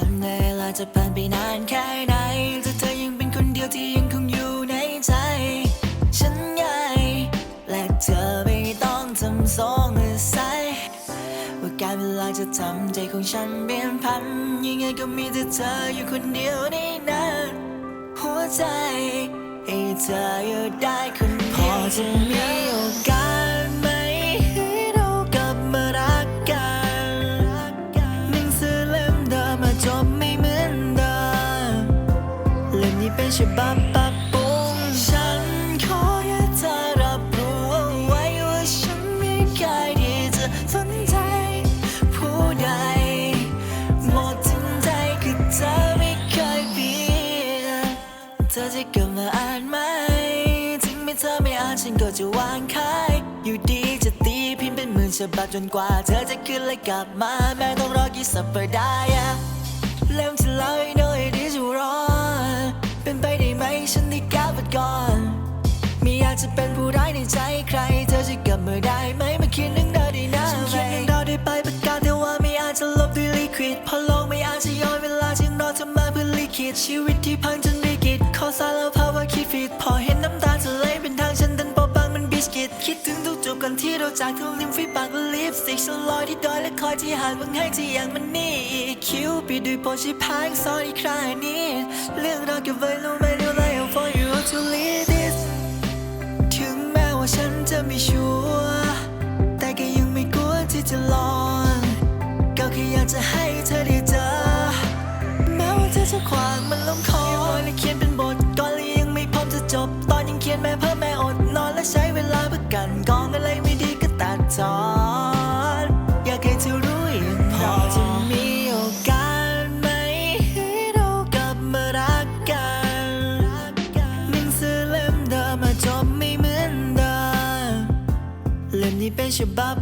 วันเวลาจะผ่านไปนานแค่ไหนแต่เธอยังเป็นคนเดียวที่ยังคงอยู่ในใจ ฉันไง และเธอไม่ต้องทำสงสัยว่าการเวลาจะทำใจของฉันเปลี่ยนพันยังไงก็มีแต่เธออยู่คนเดียวในนั้นหัวใจให้เธออยู่ได้คนเดียวพอจะมีโอกาส ธอจะกลับมาอ่านไหม ถึงแม้เธอไม่อ่านฉันก็จะวางขาย อยู่ดีจะตีพิมพ์เป็นหมื่นฉบับจนกว่า เธอจะขึ้นและกลับมา แม้ต้องรอกี่สัปดาห์อะเล่มที่เล่าให้หน่อยดีจะรอ เป็นไปได้ไหมฉันได้ก้าวไปก่อน ไม่อยากจะเป็นผู้ร้ายในใจใคร เธอจะกลับมาได้ไหมมาเขียนหนึ่งดาได้นะฉันเขียนหนึ่งดาได้ไปประกาศแต่ว่าไม่อาจจะลบด้วยลิควิดพราะโลกไม่อาจจะย้อนเวลาจึงรอเธอมาเพื่อลิขิตชีวิตที่พังจน สารภาพว่าคิดผิดพอเห็นน้ำตาจะไหลเป็นทางฉันดันปอบางมันบิสกิตคิดถึงทุกจบก่อนที่เราจากทุกริมฝีปากและลิปสติกฉันลอยที่ดอยและคอยที่หาดบางให้ที่อย่างมันนี่คิวปีด้วยโปรชิพายซ้อนอีกครานี้เรื่องราวเก็บไว้รู้ไหมเดี๋ยวไล่ for you to lead this ถึงแม้ว่าฉันจะไม่ชัวร์แต่ก็ยังไม่กลัวที่จะลองก็แค่อยากจะให้เธอได้เจอแม้ว่าเธอจะขวางมันลงคอและเขียนเป็น ม่เพิ่มแม่อดนอนและใช้เวลาเพื่อกันกองอะไรไม่ดีก็ตัดจอนอยากให้เธอรู้อย่างพอจะมีโอกาสไหมให้เรากลับมารักกันหนังสือเล่มเดิมมาจบไม่เหมือนเดิมเล่มนี้เป็นฉบับ